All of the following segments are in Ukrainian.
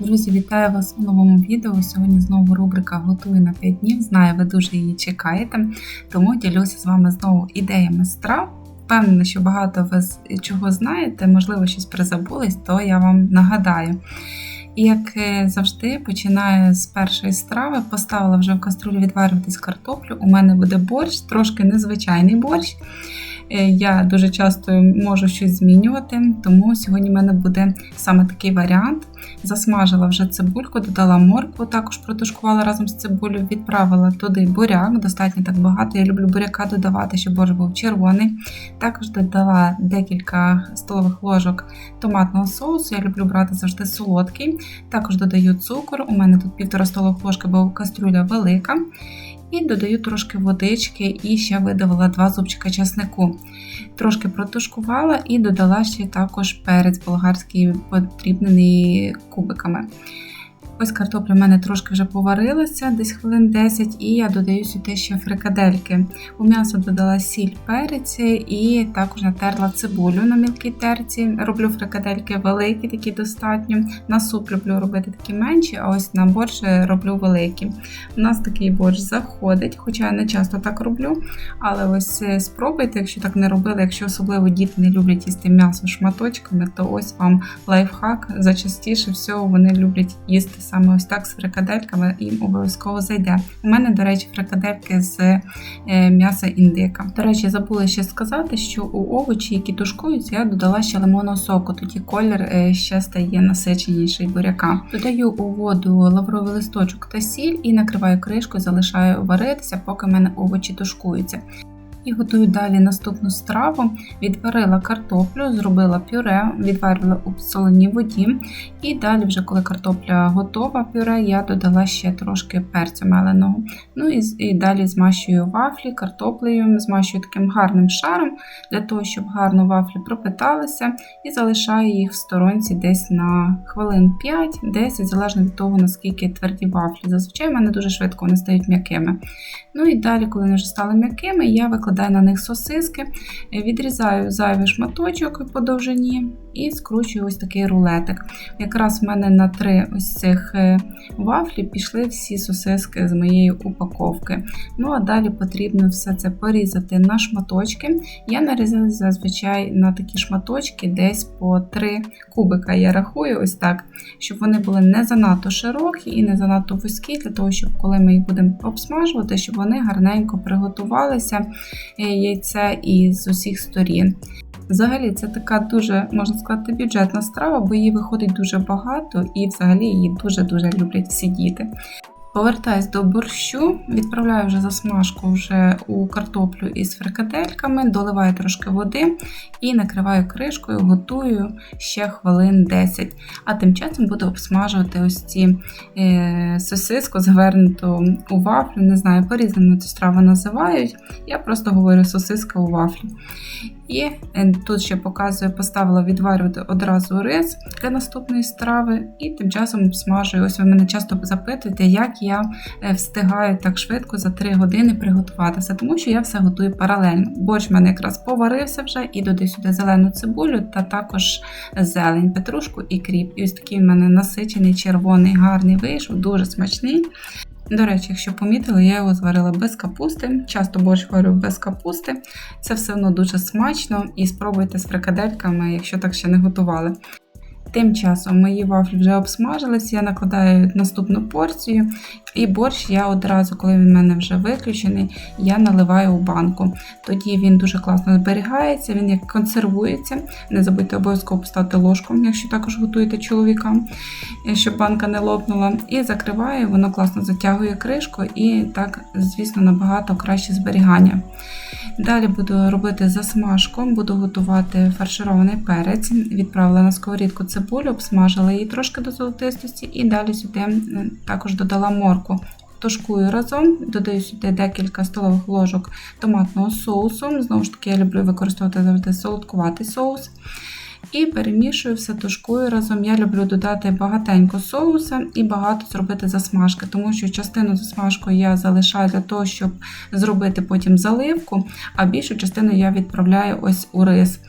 Друзі, вітаю вас у новому відео. Сьогодні знову рубрика Готую на 5 днів. Знаю, ви дуже її чекаєте, тому ділюся з вами знову ідеями страв. Впевнена, що багато ви чого знаєте, можливо, щось призабулись, то я вам нагадаю. І як е, завжди, починаю з першої страви. Поставила вже в каструлю відварюватись картоплю. У мене буде борщ, трошки незвичайний борщ. Е, Я дуже часто можу щось змінювати, тому сьогодні в мене буде саме такий варіант. Засмажила вже цибульку, додала моркву, також протушкувала разом з цибулею, відправила туди буряк, достатньо так багато. Я люблю буряка додавати, щоб борщ був червоний. Також додала декілька столових ложок томатного соусу. Я люблю брати завжди солодкий. Також додаю цукор. У мене тут півтора столових ложки, бо кастрюля велика. І додаю трошки водички і ще видавила два зубчика часнику. Трошки протушкувала і додала ще також перець болгарський, подрібнений кубиками. Ось картопля в мене трошки вже поварилася, десь хвилин 10, і я додаю сюди ще фрикадельки. У м'ясо додала сіль перець і також натерла цибулю на мілкій терці. Роблю фрикадельки великі, такі достатньо. На суп люблю робити такі менші, а ось на борщ роблю великі. У нас такий борщ заходить, хоча я не часто так роблю. Але ось е, спробуйте, якщо так не робили, якщо особливо діти не люблять їсти м'ясо шматочками, то ось вам лайфхак. Зачастіше всього вони люблять їсти саме ось так з фрикадельками, їм обов'язково зайде. У мене, до речі, фрикадельки з е, м'яса індика. До речі, забула ще сказати, що у овочі, які тушкуються, я додала ще лимонного соку, тоді колір е, ще стає насиченіший буряка. Додаю у воду лавровий листочок та сіль і накриваю кришкою, залишаю варитися, поки в мене овочі тушкуються. І готую далі наступну страву. Відварила картоплю, зробила пюре, відварила у соленій воді. І далі, вже коли картопля готова, пюре, я додала ще трошки перцю меленого. Ну і, і далі змащую вафлі картоплею, змащую таким гарним шаром, для того, щоб гарно вафлі пропиталися, і залишаю їх в сторонці десь на хвилин 5-10, залежно від того, наскільки тверді вафлі. Зазвичай в мене дуже швидко вони стають м'якими. Ну і далі, коли вони вже стали м'якими, я викладаю на них сосиски, відрізаю зайвий шматочок по довжині і скручую ось такий рулетик. Якраз в мене на три ось цих е, вафлі пішли всі сосиски з моєї упаковки. Ну а далі потрібно все це порізати на шматочки. Я нарізаю зазвичай на такі шматочки десь по три кубика. Я рахую ось так, щоб вони були не занадто широкі і не занадто вузькі, для того, щоб коли ми їх будемо обсмажувати, щоб вони гарненько приготувалися е, і із усіх сторін. Взагалі, це така дуже, можна сказати, бюджетна страва, бо її виходить дуже багато і взагалі її дуже-дуже люблять всі діти. Повертаюсь до борщу, відправляю вже засмажку вже у картоплю із фрикадельками, доливаю трошки води і накриваю кришкою, готую ще хвилин 10. А тим часом буду обсмажувати ось ці е, сосиску, завернуту у вафлю. Не знаю, по-різному цю страву називають. Я просто говорю сосиска у вафлі. І е, тут ще показую, поставила відварювати одразу рис для наступної страви, і тим часом обсмажую. Ось ви мене часто запитуєте, як я е, встигаю так швидко за 3 години приготуватися, тому що я все готую паралельно. Борщ в мене якраз поварився вже і додаю сюди зелену цибулю та також зелень, петрушку і кріп. І ось такий в мене насичений, червоний, гарний вийшов, дуже смачний. До речі, якщо помітили, я його зварила без капусти. Часто борщ варю без капусти. Це все одно дуже смачно і спробуйте з фрикадельками, якщо так ще не готували. Тим часом мої вафлі вже обсмажились, я накладаю наступну порцію, і борщ я одразу, коли він в мене вже виключений, я наливаю у банку. Тоді він дуже класно зберігається, він як консервується. Не забудьте обов'язково поставити ложку, якщо також готуєте чоловікам, щоб банка не лопнула. І закриваю, воно класно затягує кришку, і так, звісно, набагато краще зберігання. Далі буду робити засмажку, буду готувати фарширований перець, відправила на сковорідку цибулю, обсмажила її трошки до золотистості, і далі сюди також додала морку. Тушкую разом, додаю сюди декілька столових ложок томатного соусу. Знову ж таки, я люблю використовувати завжди солодкуватий соус. І перемішую все тушкую разом. Я люблю додати багатенько соуса і багато зробити засмажки, тому що частину засмажку я залишаю для того, щоб зробити потім заливку, а більшу частину я відправляю ось у рис.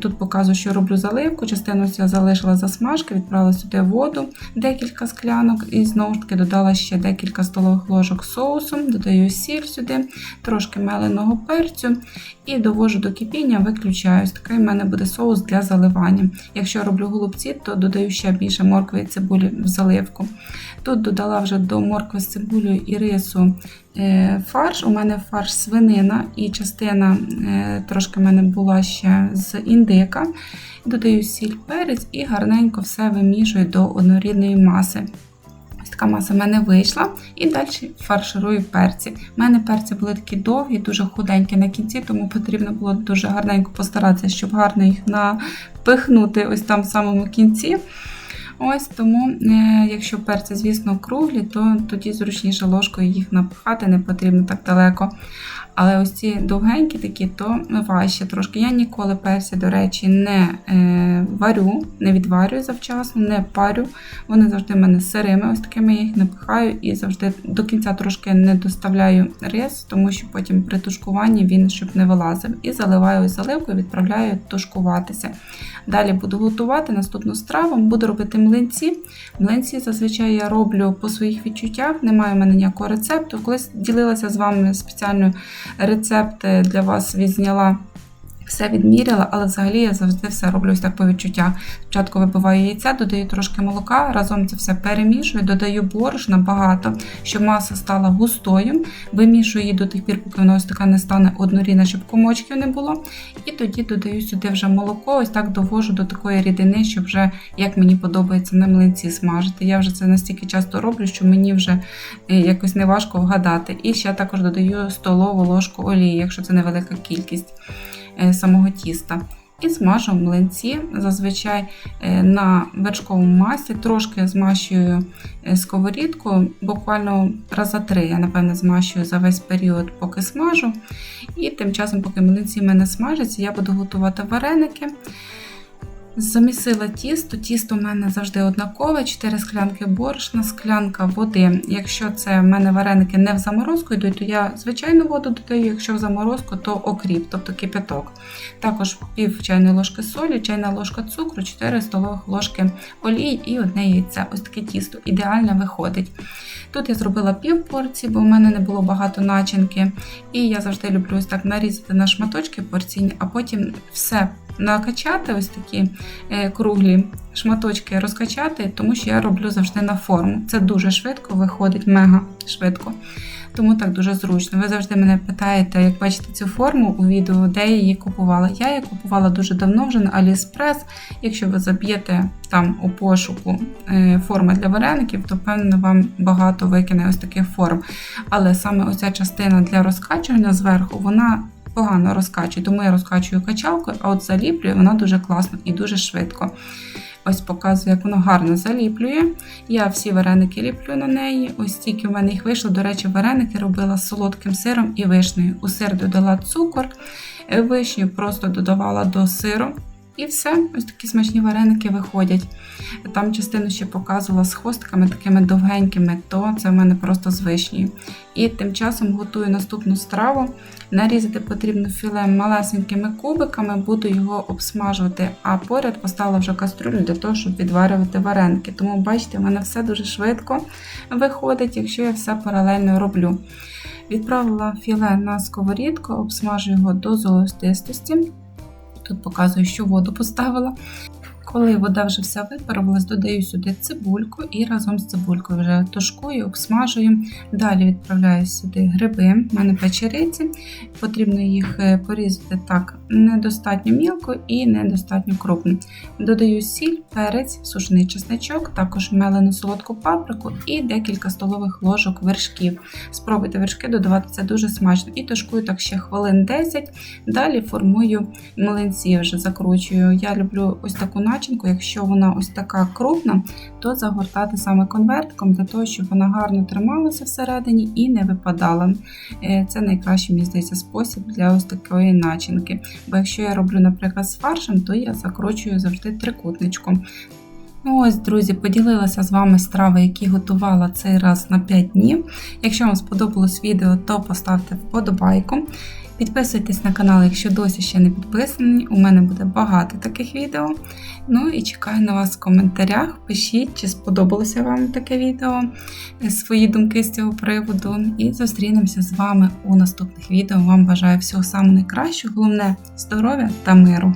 Тут показую, що роблю заливку. Частину я залишила засмажки, відправила сюди воду, декілька склянок, і знову ж таки додала ще декілька столових ложок соусу, додаю сіль сюди, трошки меленого перцю і довожу до кипіння, виключаю. Такий в мене буде соус для заливання. Якщо роблю голубці, то додаю ще більше моркви і цибулі в заливку. Тут додала вже до моркви з цибулею і рису фарш. У мене фарш свинина і частина е, трошки в мене була ще з індика. Додаю сіль перець і гарненько все вимішую до однорідної маси. Ось така маса в мене вийшла. І далі фарширую перці. У мене перці були такі довгі, дуже худенькі на кінці, тому потрібно було дуже гарненько постаратися, щоб гарно їх напихнути ось там в самому кінці. Ось тому, е, якщо перці, звісно, круглі, то тоді зручніше ложкою їх напхати, не потрібно так далеко. Але ось ці довгенькі такі, то важче трошки. Я ніколи перці, до речі, не е, варю, не відварюю завчасно, не парю. Вони завжди в мене сирими, ось такими їх напихаю і завжди до кінця трошки не доставляю рис, тому що потім при тушкуванні він щоб не вилазив. І заливаю заливкою, відправляю тушкуватися. Далі буду готувати наступну страву, буду робити млинці. Млинці зазвичай я роблю по своїх відчуттях, немає в мене ніякого рецепту. Колись ділилася з вами спеціально рецепт для вас відзняла. Все відміряла, але взагалі я завжди все роблю ось так по відчуттях. Спочатку вибиваю яйця, додаю трошки молока, разом це все перемішую, додаю борошна багато, щоб маса стала густою. Вимішую її до тих пір, поки вона ось така не стане однорідна, щоб комочків не було. І тоді додаю сюди вже молоко, ось так довожу до такої рідини, щоб вже, як мені подобається, на млинці смажити. Я вже це настільки часто роблю, що мені вже якось не важко вгадати. І ще також додаю столову ложку олії, якщо це невелика кількість. Е, самого тіста. І змажу млинці зазвичай е, на вершковому маслі, трошки змащую е, сковорідку, буквально раза три, я, напевно, змащую за весь період, поки смажу. І тим часом, поки млинці в мене смажаться, я буду готувати вареники. Замісила тісто. Тісто в мене завжди однакове, 4 склянки борошна, склянка води. Якщо це в мене вареники не в заморозку йдуть, то я звичайну воду додаю, якщо в заморозку, то окріп, тобто кипяток. Також пів чайної ложки солі, чайна ложка цукру, 4 столових ложки олії і одне яйце. Ось таке тісто ідеально виходить. Тут я зробила пів порції, бо в мене не було багато начинки. І я завжди люблю ось так нарізати на шматочки порційні, а потім все накачати ось такі е, круглі шматочки розкачати, тому що я роблю завжди на форму. Це дуже швидко виходить, мега швидко. Тому так дуже зручно. Ви завжди мене питаєте, як бачите цю форму у відео, де я її купувала. Я її купувала дуже давно вже на AliExpress. Якщо ви заб'єте там у пошуку е, форми для вареників, то певно вам багато викине ось таких форм. Але саме оця частина для розкачування зверху, вона погано розкачую, тому я розкачую качалкою, а от заліплюю вона дуже класно і дуже швидко. Ось показую, як воно гарно заліплює. Я всі вареники ліплю на неї. Ось тільки в мене їх вийшло. До речі, вареники робила з солодким сиром і вишнею. У сир додала цукор, вишню просто додавала до сиру. І все, ось такі смачні вареники виходять. Там частину ще показувала з хвостиками такими довгенькими, то це в мене просто з вишнею. І тим часом готую наступну страву. Нарізати потрібно філе малесенькими кубиками, буду його обсмажувати, а поряд поставила вже кастрюлю для того, щоб відварювати вареники. Тому, бачите, в мене все дуже швидко виходить, якщо я все паралельно роблю. Відправила філе на сковорідку, обсмажу його до золотистості. Тут показую, що воду поставила. Коли вода вже вся випарувалась, додаю сюди цибульку і разом з цибулькою вже тушкую, обсмажую. Далі відправляю сюди гриби, в мене печериці. Потрібно їх е, порізати так недостатньо мілко і недостатньо крупно. Додаю сіль, перець, сушений чесничок, також мелену солодку паприку і декілька столових ложок вершків. Спробуйте вершки додавати це дуже смачно. І тушкую так ще хвилин 10. Далі формую млинці, вже закручую. Я люблю ось таку начинку начинку, якщо вона ось така крупна, то загортати саме конвертиком для того, щоб вона гарно трималася всередині і не випадала. Е, це найкращий, мені здається, спосіб для ось такої начинки. Бо якщо я роблю, наприклад, з фаршем, то я закручую завжди трикутничком. Ну ось, друзі, поділилася з вами страви, які готувала цей раз на 5 днів. Якщо вам сподобалось відео, то поставте вподобайку. Підписуйтесь на канал, якщо досі ще не підписані. У мене буде багато таких відео. Ну і чекаю на вас в коментарях. Пишіть, чи сподобалося вам таке відео, е, свої думки з цього приводу. І зустрінемося з вами у наступних відео. Вам бажаю всього самого найкращого, головне здоров'я та миру.